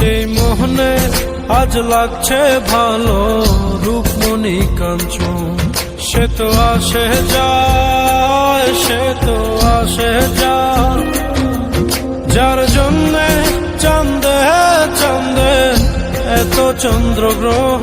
সেই মোহনে আজ লাগছে ভালো রূপমণি কাঞ্চন। সে তো আসে যায়, সে তো আসে যার জন্যে চন্দে চন্দে এত চন্দ্রগ্রহ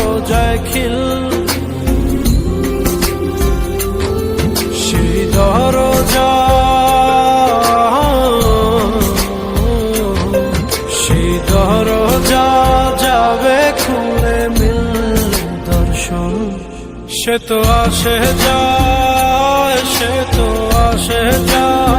সে তো আসে যায় সে তো আসে যায়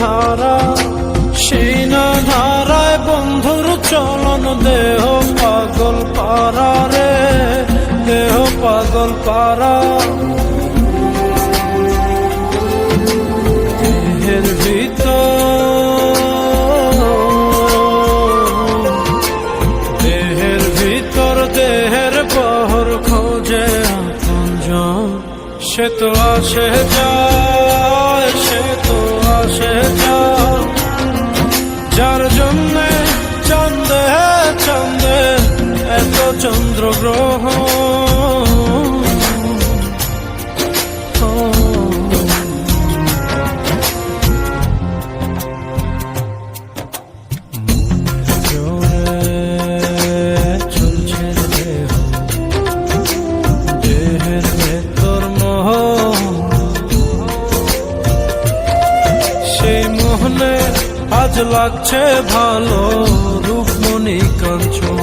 ধারা, সেই ধারায় বন্ধুর চলন দেহ পাগল পারা রে, দেহ পাগল পারা সে তো আসে যায়। জন্যে চন্দে চন্দে এত চন্দ্রগ্রহ আজ লাগছে ভালো রূপমণি কাঞ্চন।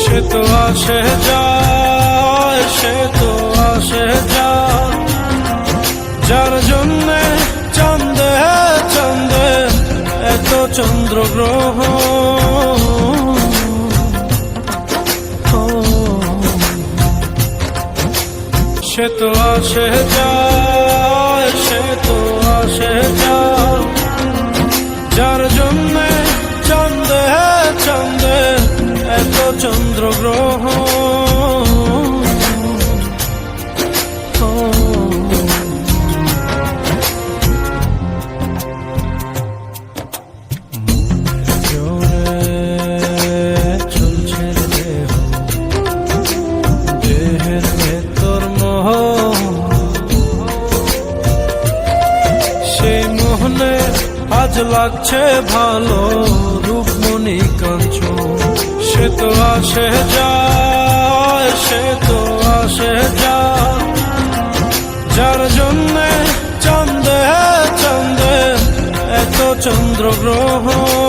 সে তো আসে যায়, সে তো আসে যায়। যার জন্যে চন্দে চন্দে এত চন্দ্রগ্রহ। সে তো আসে যায়। আজ লাগছে ভালো রূপমণি কাঞ্চ সে তো আসে যা সে তো আসে যা যার জন্যে চন্দে চন্দে এত চন্দ্রগ্রহণ।